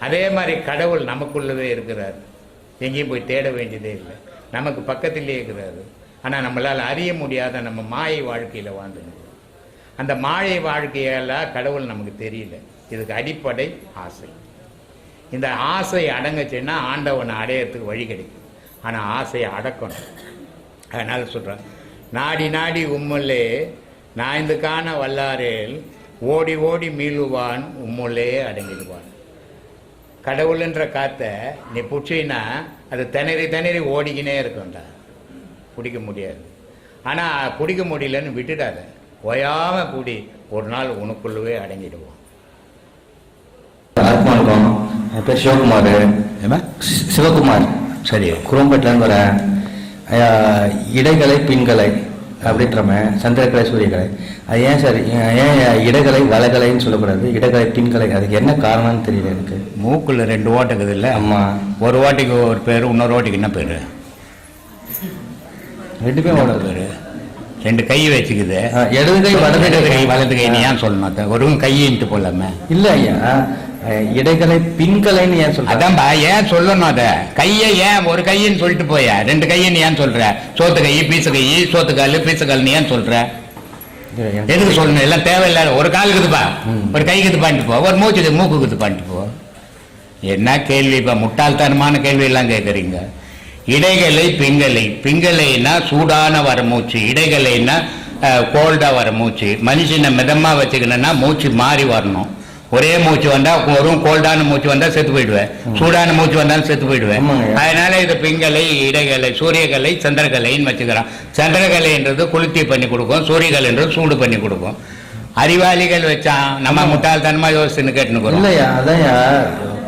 அதே மாதிரி கடவுள் நமக்குள்ளதே இருக்கிறார். எங்கேயும் போய் தேட வேண்டியதே இல்லை. நமக்கு பக்கத்திலே இருக்கிறாரு. ஆனால் நம்மளால் அறிய முடியாத நம்ம மாயை வாழ்க்கையில் வாழ்ந்துன்னு அந்த மாயை வாழ்க்கையால் கடவுள் நமக்கு தெரியல. இதுக்கு அடிப்படை ஆசை. இந்த ஆசை அடங்கச்சுன்னா ஆண்டவனை அடையறதுக்கு வழி கிடைக்கும். ஆனால் ஆசையை அடக்கணும். அதனால் சொல்கிறேன் நாடி நாடி உம்முள்ளே நாய்ந்து காண வல்லாரேல் ஓடி ஓடி மீளுவான் உம்முள்ளே அடங்கிடுவான். கடவுள்ன்ற காற்றை நீ பிடிச்சின்னா அது திணறி திணறி ஓடிக்கினே இருக்கும்டா. பிடிக்க முடியாது. ஆனால் பிடிக்க முடியலன்னு விட்டுடாத. ஓயாமல் பிடி ஒரு நாள் உனக்குள்ளவே அடங்கிடுவோம். ஆத்மானுக்கும் என் பேர் சிவகுமார். சிவகுமார். சரி. குரோம்பேட்டிலேருந்து வரேன் ஐயா, இடைகலை பின்கலை. அப்படின்றமே சந்திரகலை சூரியகலை அது ஏன் சார் ஏன் இடைகலை வளகலைன்னு சொல்லக்கூடாது இடைகலை பின்கலை அதுக்கு என்ன காரணம்னு தெரியல எனக்கு. மூக்குல ரெண்டு ஓட்டை இருக்குது இல்லை? ஆமா. ஒரு ஓட்டைக்கு ஒரு பேர் இன்னொரு ஓட்டைக்கு என்ன பேர்? ரெண்டு பேரும் ஓடாது பேர்? ரெண்டு கை வச்சுக்குது. இடது கை வலது கை. வலது கை நீ ஏன் சொல்லணும் அத்தை? ஒரு கையின்ட்டு போலாமே இல்ல ஐயா. அஹ், இடைகலை பின்கலைன்னு ஏன் சொல்றேன் அதான்பா ஏன் சொல்லணும் அத? கையை ஏன் ஒரு கையின்னு சொல்லிட்டு போய? ரெண்டு கையின்னு ஏன் சொல்ற? சோத்து கை பீசு கை சோத்து கால் பீசு கால்னு ஏன் சொல்ற? எதுக்கு சொல்லணும்? எல்லாம் தேவையில்லாத ஒரு கால் இருக்குதுப்பா. ஒரு கை பண்ணிட்டு போ. ஒரு மூச்சு மூக்கு குத்து பண்ணிட்டு போ. என்ன கேள்விப்பா? முட்டாள்தனமான கேள்வி எல்லாம் கேட்குறீங்க இடைகளை பிங்கலை பிங்கலைன்னா சூடான வர மூச்சு இடைகளைன்னா கோல்டா வர மூச்சு மனுஷனை மிதமா வச்சுக்கணும்னா மூச்சு மாறி வரணும். ஒரே மூச்சு வந்தா வரும் கோல்டான மூச்சு வந்தா செத்து போயிடுவேன். சூடான மூச்சு வந்தாலும் செத்து போயிடுவேன். அதனால இது பிங்கலை இடைகலை சூரியகலை சந்திரகலைன்னு வச்சுக்கிறான் சந்திரகலைன்றது குளிர்ச்சி பண்ணி கொடுக்கும் சூரியகலைன்றது சூடு பண்ணி கொடுக்கும். அறிவாளிகள் வச்சான் நம்ம முட்டாள்தனமா யோசிச்சுன்னு கேட்டுன்னு இல்லையா? அதான்யா.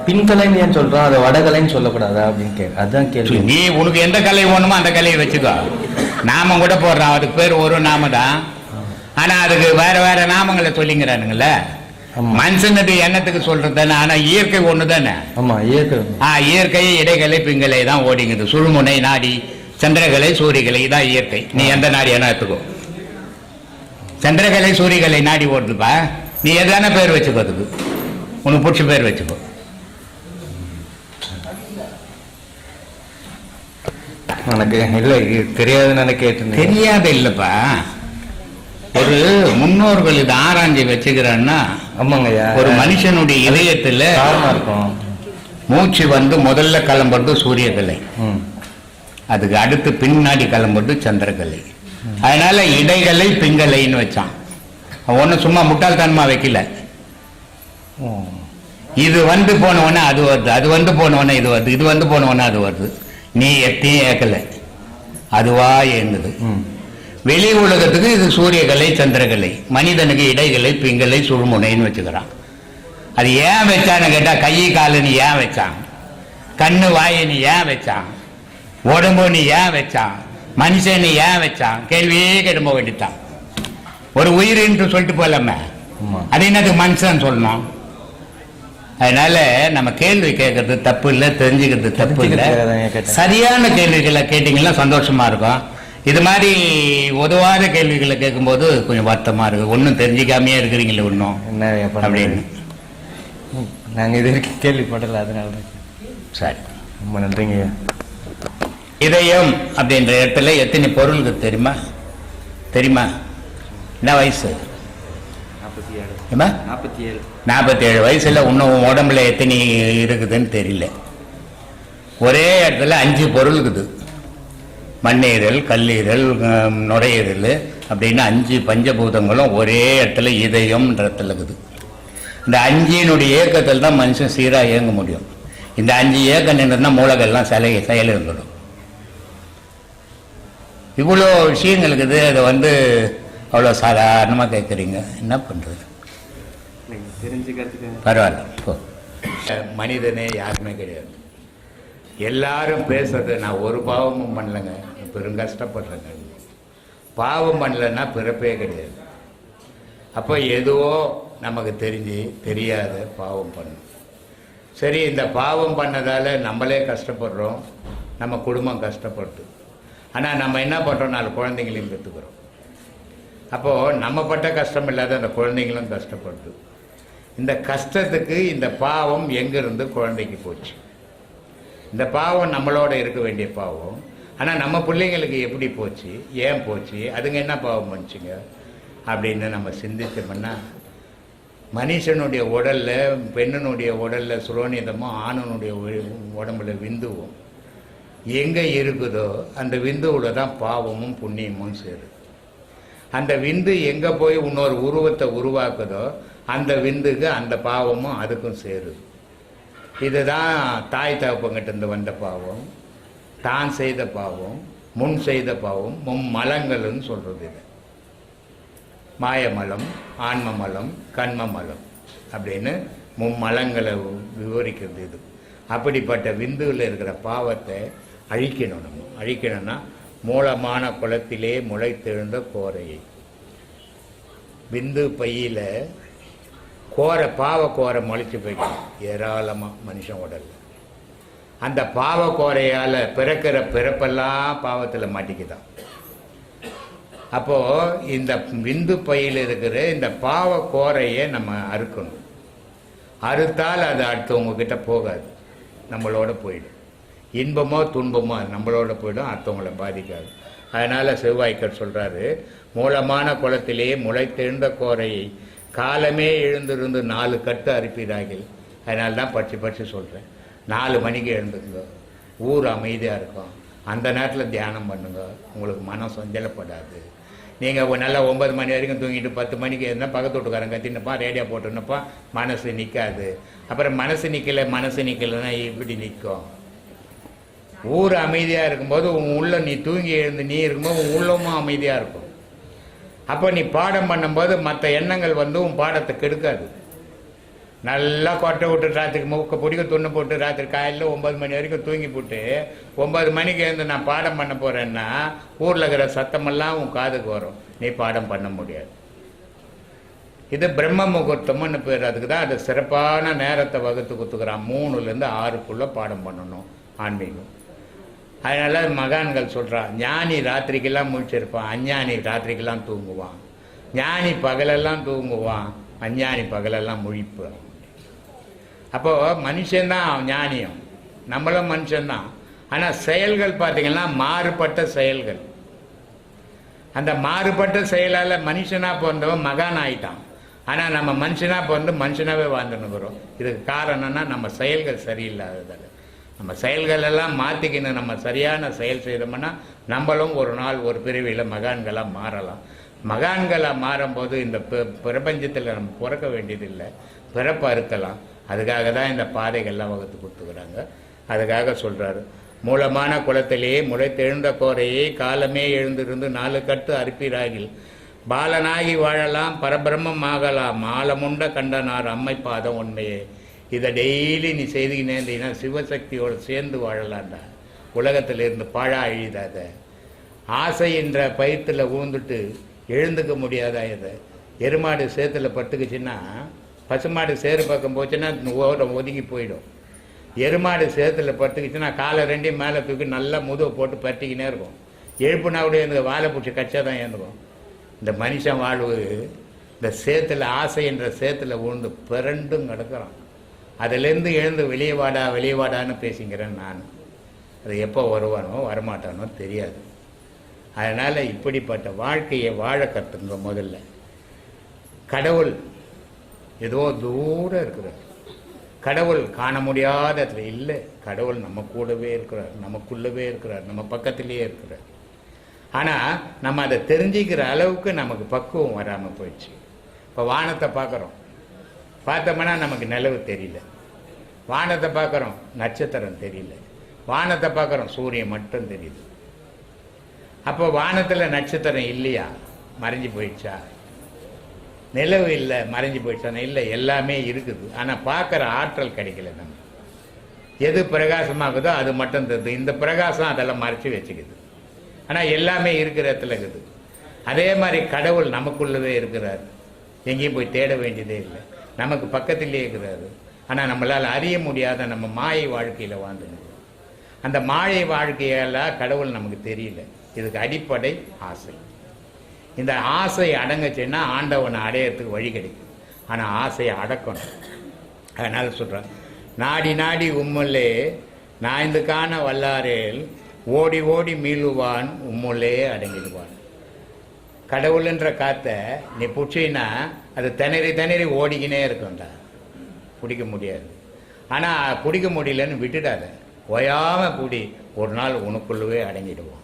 பின்கலைன்னு ஏன் சொல்றோம் அதை வடகலைன்னு சொல்லக்கூடாதா அப்படின்னு கே அதான் கேள்வி. நீ உனக்கு எந்த கலை வேணுமோ அந்த கலையை வச்சுக்கோ. நாமம் கூட போடுறான் அதுக்கு பேர் ஒரு நாம தான். ஆனா அதுக்கு வேற வேற நாமங்களை சொல்லிங்கிறானுங்கல்ல ஆமா. மனுஷனுக்கு எண்ணத்துக்கு சொல்றது தானே ஆனா இயற்கை ஒண்ணு தானே ஆமா இயற்கை ஆ இயற்கை இடைகலை பிங்கலை தான் ஓடிங்குது சுழுமுனை நாடி சந்திரகலை சூரியகலை தான் இயற்கை. நீ எந்த நாடி வேணா எடுத்துக்கோ. சந்திரகலை சூரியகலை நாடி ஓடுதுப்பா. நீ எதான பேர் வச்சுக்கோ அதுக்கு. உனக்கு பிடிச்ச பேர் வச்சுக்கோ. எனக்கு இல்லை தெரியாதுன்னு கேட்டிருந்தேன். தெரியாத இல்லப்பா. ஒரு முன்னோர்கள் இது ஆராய்ச்சி வச்சுக்கிறான்னா ஆமாங்கய்யா. ஒரு மனுஷனுடைய இதயத்துல இருக்கும். மூச்சு வந்து முதல்ல கிளம்புறது சூரியகலை அதுக்கு அடுத்து பின்னாடி கிளம்புறது சந்திரகலை அதனால இடைகலை பிங்கலைன்னு வச்சான். ஒன்றும் சும்மா முட்டாள்தனமா வைக்கல. இது வந்து போன உடனே அது வருது அது வந்து போன உடனே இது வருது இது வந்து போன உடனே அது வருது. நீ எத்தையும் ஏக்கல. அதுவா இயங்குது ம். வெளி உலகத்துக்கு இது சூரியகலை சந்திரகலை மனிதனுக்கு இடைகலை பிங்கலை சுழுமுனைன்னு வச்சுக்கிறான். அது ஏன் வச்சான்னு கேட்டா கை காலு நீ ஏன் வச்சான்? கண்ணு வாயை நீ ஏன் வச்சான்? உடம்பு நீ ஏன் வச்சான்? மனுஷன் நீ ஏன் வச்சான்? கேள்வியே கேட்க வேண்டித்தான் ஒரு உயிரின்று சொல்லிட்டு போலாமே. ஆமா. அது என்னது மனுஷன் சொல்லணும்? அதனால நம்ம கேள்வி கேட்கறது தப்பு இல்லை தெரிஞ்சுக்கிறது தப்பு இல்லை. சரியான கேள்விகளை கேட்டீங்கன்னா சந்தோஷமா இருக்கும். இது மாதிரி உதவாத கேள்விகளை கேட்கும்போது கொஞ்சம் வருத்தமா இருக்கு. ஒன்றும் தெரிஞ்சுக்காமையே இருக்கிறீங்களே ஒன்றும் என்ன? அப்படின்னு. ம். நாங்க இது வரைக்கும் கேள்விப்படல அதனால தான். சரி. ரொம்ப நன்றிங்கய்யா இதயம் அப்படின்ற இடத்துல எத்தனை பொருளுக்கு தெரியுமா? தெரியுமா? என்ன வயசு? நாற்பத்தி ஏழு. நாற்பத்தி ஏழு. வயசுல இன்னும் உன் உடம்புல எத்தனை இருக்குதுன்னு தெரியல. ஒரே இடத்துல அஞ்சு பொருள் இருக்குது மண்ணீரல் கல்லீரல் நுரையீரல் அப்படின்னு அஞ்சு பஞ்சபூதங்களும் ஒரே இடத்துல இதயம்ன்ற இடத்துல இருக்குது. இந்த அஞ்சினுடைய இயக்கத்தில் தான் மனுஷன் சீராக இயங்க முடியும். இந்த அஞ்சு இயக்கம் நின்றுனா மூலகள்லாம் சிலை செயல் இருந்துடும். இவ்வளோ விஷயங்கள் இருக்குது. அதை வந்து அவ்வளோ சாதாரணமாக கேட்குறீங்க. என்ன பண்ணுறது தெரிஞ்சுக்கிறதுக்கு பரவாயில்ல. போ. மனிதனே யாருமே கிடையாது. எல்லாரும் பேசுறது நான் ஒரு பாவமும் பண்ணலைங்க. பெரும் கஷ்டப்படுறாங்க பாவம் பண்ணலைன்னா பிறப்பே கிடையாது. அப்போ எதுவோ நமக்கு தெரிஞ்சு தெரியாத பாவம் பண்ணும். சரி இந்த பாவம் பண்ணதால் நம்மளே கஷ்டப்படுறோம் நம்ம குடும்பம் கஷ்டப்படுது. ஆனால் நம்ம என்ன பண்ணுறோம் நாலு குழந்தைங்களையும் பெற்றுக்கிறோம். அப்போது நம்ம பட்ட கஷ்டம் இல்லாத அந்த குழந்தைங்களும் கஷ்டப்படுது. இந்த கஷ்டத்துக்கு இந்த பாவம் எங்கேருந்து குழந்தைக்கு போச்சு? இந்த பாவம் நம்மளோட இருக்க வேண்டிய பாவம். ஆனால் நம்ம பிள்ளைங்களுக்கு எப்படி போச்சு? ஏன் போச்சு? அதுங்க என்ன பாவம் பண்ணுச்சுங்க? அப்படின்னு நம்ம சிந்தித்தோம்னா மனுஷனுடைய உடலில் பெண்ணனுடைய உடலில் சுரோனிதமும் ஆணனுடைய உ- உடம்புல விந்துவும். எங்கே இருக்குதோ அந்த விந்துவில் தான் பாவமும் புண்ணியமும் சேருது அந்த விந்து எங்கே போய் இன்னொரு உருவத்தை உருவாக்குதோ அந்த விந்துக்கு அந்த பாவமும் அதுக்கும் சேருது. இதுதான் தாய் தகப்பங்கிட்ட இருந்து வந்த பாவம். தான் செய்த பாவம் முன் செய்த பாவம் மும் மலங்கள்னு சொல்கிறது இது. மாயமலம் ஆன்மமலம் கண்மமலம் அப்படின்னு மும்மலங்களை விவரிக்கிறது இது. அப்படிப்பட்ட விந்துவில் இருக்கிற பாவத்தை அழிக்கணும் நம்ம. அழிக்கணும்னா மூலமான குளத்திலே முளைத்தெழுந்த கோரையை. விந்து பையில் கோரை பாவ கோரை முளைச்சி போய்க்கணும் ஏராளமாக மனுஷன் உடலில். அந்த பாவ கோரையால் பிறக்கிற பிறப்பெல்லாம் பாவத்தில் மாட்டிக்குதான். அப்போது இந்த விந்து பையில் இருக்கிற இந்த பாவ கோரையை நம்ம அறுக்கணும். அறுத்தால் அது அடுத்தவங்கக்கிட்ட போகாது. நம்மளோட போயிடும். இன்பமோ துன்பமோ நம்மளோட போயிடும் அடுத்தவங்களை பாதிக்காது. அதனால் செவ்வாய்க்கர் சொல்கிறாரு மூலமான குளத்திலே முளைத்தெழுந்த கோரையை காலமே எழுந்திருந்து நாலு கட்டு அறுப்பீராகில். அதனால தான் பற்றி பற்றி சொல்கிறேன் நாலு மணிக்கு எழுந்துக்குங்க. ஊர் அமைதியாக இருக்கும். அந்த நேரத்தில் தியானம் பண்ணுங்க. உங்களுக்கு மனம் சஞ்சலப்படாது. நீங்கள் நல்லா ஒம்பது மணி வரைக்கும் தூங்கிட்டு பத்து மணிக்கு இருந்தால் பக்கத்து வீட்டுக்காரங்க கத்தினப்பா ரேடியோ போட்டுனப்பா மனசு நிற்காது அப்புறம் மனசு நிற்கலை மனசு நிற்கலைன்னா இப்படி நிற்கும் ஊர் அமைதியாக இருக்கும்போது உன் உள்ள நீ தூங்கி எழுந்து நீ இருக்கும்போது உன் உள்ளமும் அமைதியாக இருக்கும். அப்போ நீ பாடம் பண்ணும்போது மற்ற எண்ணங்கள் வந்து உன் பாடத்தை கெடுக்காது. நல்லா கொட்டை விட்டு ராத்திரி மூக்க பிடிக்க துண்ணு போட்டு ராத்திரி காலையில் ஒன்பது மணி வரைக்கும் தூங்கி போட்டு ஒன்பது மணிக்கு எழுந்து நான் பாடம் பண்ண போகிறேன்னா ஊரில் இருக்கிற சத்தமெல்லாம் உன் காதுக்கு வரும். நீ பாடம் பண்ண முடியாது. இது பிரம்ம முகூர்த்தம்னு பேர். அதுக்கு தான் அது சிறப்பான நேரத்தை வகுத்து கொடுத்துக்கிறான் மூணுலேருந்து ஆறுக்குள்ளே பாடம் பண்ணணும் ஆன்மீகம். அதனால் மகான்கள் சொல்கிறான் ஞானி ராத்திரிக்கெல்லாம் முழிச்சிருப்பான் அஞ்ஞானி ராத்திரிக்கெல்லாம் தூங்குவான். ஞானி பகலெல்லாம் தூங்குவான் அஞ்ஞானி பகலெல்லாம் முழிப்பான். அப்போ மனுஷன்தான் ஞானியம். நம்மளும் மனுஷன்தான். ஆனால் செயல்கள் பார்த்தீங்கன்னா மாறுபட்ட செயல்கள். அந்த மாறுபட்ட செயலால் மனுஷனாக பிறந்தவன் மகான் ஆயிட்டான். ஆனால் நம்ம மனுஷனாக பிறந்து மனுஷனாகவே வாழ்ந்துனுக்குறோம் இதுக்கு காரணம்னா நம்ம செயல்கள் சரியில்லாததால். நம்ம செயல்கள் எல்லாம் மாற்றிக்கணும் நம்ம சரியான செயல் செய்தோம்னா நம்மளும் ஒரு நாள் ஒரு பிரிவில் மகான்களாக மாறலாம். மகான்களாக மாறும்போது இந்த பிரபஞ்சத்தில் நம்ம பிறக்க வேண்டியதில்லை. பிறப்பு அறுக்கலாம். அதுக்காக தான் இந்த பாதைகள்லாம் வகுத்து கொடுத்துக்கிறாங்க. அதுக்காக சொல்கிறாரு மூலமான குளத்திலே முளைத்தெழுந்த கோரையே காலமே எழுந்திருந்து நாலு கட்டு அறுப்பிராகில். பாலனாகி வாழலாம் பரபிரம்மம் ஆகலாம் ஆலமுண்ட கண்டனார் அம்மை பாதம் உண்மையே. இதை டெய்லி நீ செய்துக்கினே இருந்தீங்கன்னா சிவசக்தியோடு சேர்ந்து வாழலாம்டா. உலகத்தில் இருந்து பாழா அழிதாத ஆசை என்ற பயத்தில் ஊந்துட்டு எழுந்துக்க முடியாதா இதை? எருமாடு சேத்துல பட்டுக்குச்சுன்னா பசுமாடு சேறு பக்கம் போச்சுன்னா ஓரம் ஒதுங்கி போயிடும். எருமாடு சேத்துல பட்டுக்குச்சுன்னா காலை ரெண்டையும் மேலே தூக்கி நல்லா முதுவை போட்டு பட்டிக்கினே இருக்கும். எழுப்புனா கூட எனக்கு வாழை பிடிச்சி கச்சா தான் ஏந்துக்கும். இந்த மனுஷன் வாழ்வு இந்த சேத்துல ஆசை என்ற சேத்துல உழுந்து பிறண்டும் கிடக்கிறான். அதுலேருந்து எழுந்து வெளியே வாடா வெளியே வாடான்னு பேசிக்கிறேன் நான். அது எப்போ வருவானோ வரமாட்டானோ தெரியாது. அதனால் இப்படிப்பட்ட வாழ்க்கையை வாழ கற்றுங்க முதல்ல. கடவுள் ஏதோ தூரம் இருக்கிறார். கடவுள் காண முடியாத இடத்துல இல்லை. கடவுள் நம்ம கூடவே இருக்கிறார். நமக்குள்ளவே இருக்கிறார். நம்ம பக்கத்திலேயே இருக்கிறார். ஆனால் நம்ம அதை தெரிஞ்சுக்கிற அளவுக்கு நமக்கு பக்குவம் வராமல் போயிடுச்சு. இப்போ வானத்தை பார்க்குறோம். பார்த்தோம்னா நமக்கு நிலவு தெரியல. வானத்தை பார்க்குறோம் நட்சத்திரம் தெரியல. வானத்தை பார்க்குறோம் சூரியன் மட்டும் தெரியுது. அப்போ வானத்தில் நட்சத்திரம் இல்லையா? மறைஞ்சு போயிடுச்சா? நிலவு இல்லை மறைஞ்சு போயிடுச்சா இல்லை எல்லாமே இருக்குது. ஆனால் பார்க்குற ஆற்றல் கிடைக்கல நம்ம எது பிரகாசமாகுதோ அது மட்டும் தருது. இந்த பிரகாசம் அதெல்லாம் மறைச்சி வச்சுக்குது. ஆனால் எல்லாமே இருக்கிற இடத்துல இருக்குது. அதே மாதிரி கடவுள் நமக்குள்ளவே இருக்கிறார். எங்கேயும் போய் தேட வேண்டியதே இல்லை. நமக்கு பக்கத்திலே இருக்கிறாரு. ஆனால் நம்மளால் அறிய முடியாத நம்ம மாயை வாழ்க்கையில் வாழ்ந்துருக்கோம் அந்த மாயை வாழ்க்கையெல்லாம் கடவுள் நமக்கு தெரியல. இதுக்கு அடிப்படை ஆசை. இந்த ஆசை அடங்கச்சுன்னா ஆண்டவனை அடையறதுக்கு வழி கிடைக்கும். ஆனால் ஆசையை அடக்கணும். அதனால் சொல்கிறேன் நாடி நாடி உம்முள்ளே நாய்ந்துக்கான காண வல்லாரேல் ஓடி ஓடி மீளுவான் உம்முள்ளே அடங்கிடுவான். கடவுள்ன்ற காற்றை நீ பிடிச்சின்னா அது திணறி திணறி ஓடிக்கினே இருக்கும்டா. பிடிக்க முடியாது. ஆனால் பிடிக்க முடியலன்னு விட்டுடாத. ஓயாமல் கூடி ஒரு நாள் உனக்குள்ளவே அடங்கிடுவோம்.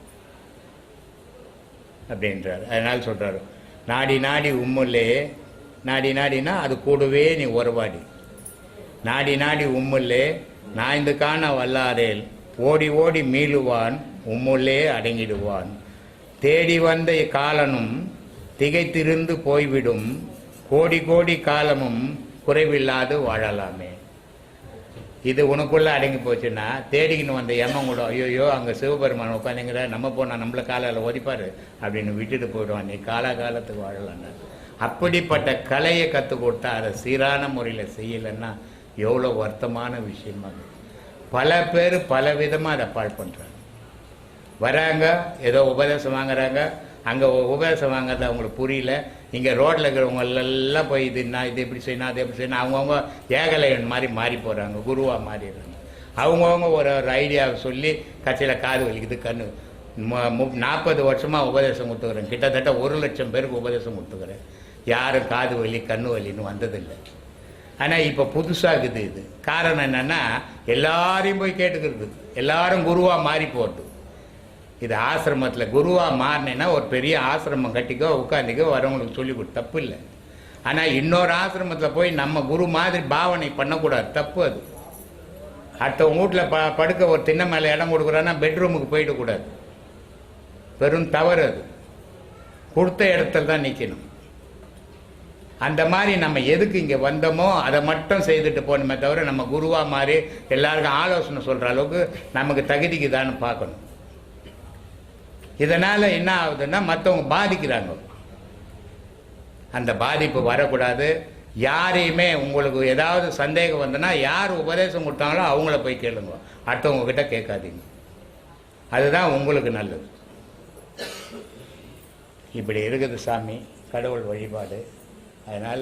அப்படின்றார். அதனால் சொல்கிறாரு நாடி நாடி உம்முல்லே நாடி நாடினா அது கூடவே நீ உறவாடி. நாடி நாடி உம்முல்லே நாய்ந்து காண வல்லாரேல் ஓடி ஓடி மீளுவான் உம்முள்ளே அடங்கிடுவான். தேடி வந்த காலனும் திகைத்திருந்து போய்விடும் கோடி கோடி காலமும் குறைவில்லாது வாழலாமே. இது உனக்குள்ளே அடங்கி போச்சுன்னா தேடிக்கின்னு வந்த எண்ணம் கூட ஐயோயோ அங்கே சிவபெருமான் உட்காந்துங்கிற நம்ம போனால் நம்மள காலையில் ஒதிப்பார் அப்படின்னு விட்டுட்டு போயிடுவான். நீ காலாகாலத்துக்கு வாழலான்னு அப்படிப்பட்ட கலையை கற்றுக் கொடுத்தா அதை சீரான முறையில் செய்யலைன்னா எவ்வளோ வருத்தமான விஷயமா பல பேர் பல விதமாக அதை பால் பண்ணுறாங்க வராங்க ஏதோ உபதேசம் வாங்குறாங்க அங்கே உபதேசம் வாங்குறது அவங்களுக்கு புரியல இங்கே ரோட்டில் இருக்கிறவங்க எல்லாம் போய் இது நான் இது எப்படி செய்யணும் அது எப்படி செய்யணும் அவங்கவுங்க ஏகலையன் மாதிரி மாறி போகிறாங்க குருவாக மாறிடுறாங்க. அவங்கவுங்க ஒரு ஒரு ஐடியாவை சொல்லி கட்சியில் காது வலிக்குது கண்ணு. நாற்பது வருஷமாக உபதேசம் கொடுத்துக்கிறேன். கிட்டத்தட்ட ஒரு லட்சம் பேருக்கு உபதேசம் கொடுத்துக்கிறேன். யாரும் காது வலி கண்ணு வலின்னு வந்ததில்லை. ஆனால் இப்போ புதுசாகுது இது. காரணம் என்னென்னா எல்லாரையும் போய் கேட்டுக்கிறது. எல்லாரும் குருவாக மாறி போட்டு. இது ஆசிரமத்தில் குருவாக மாறினேன்னா ஒரு பெரிய ஆசிரமம் கட்டிக்கோ உட்காந்துக்கோ வரவங்களுக்கு சொல்லி கொடு. தப்பு இல்லை. ஆனால் இன்னொரு ஆசிரமத்தில் போய் நம்ம குரு மாதிரி பாவனை பண்ணக்கூடாது. தப்பு அது. அடுத்தவங்க வீட்டில் ப படுக்க ஒரு தின்ன மேலே இடம் கொடுக்குறோன்னா பெட்ரூமுக்கு போயிடக்கூடாது பெரும் தவறு அது. கொடுத்த இடத்துல தான் நிற்கணும் அந்த மாதிரி நம்ம எதுக்கு இங்கே வந்தோமோ அதை மட்டும் செய்துட்டு போகணுமே தவிர நம்ம குருவாக மாதிரி எல்லாருக்கும் ஆலோசனை சொல்கிற அளவுக்கு நமக்கு தகுதிக்குதான்னு பார்க்கணும். இதனால் என்ன ஆகுதுன்னா மற்றவங்க பாதிக்கிறாங்க. அந்த பாதிப்பு வரக்கூடாது. யாரையுமே உங்களுக்கு ஏதாவது சந்தேகம் வந்ததுன்னா யார் உபதேசம் கொடுத்தாங்களோ அவங்கள போய் கேளுங்க. அடுத்தவங்க கிட்ட கேட்காதீங்க. அதுதான் உங்களுக்கு நல்லது. இப்படி இருக்குது சாமி கடவுள் வழிபாடு. அதனால்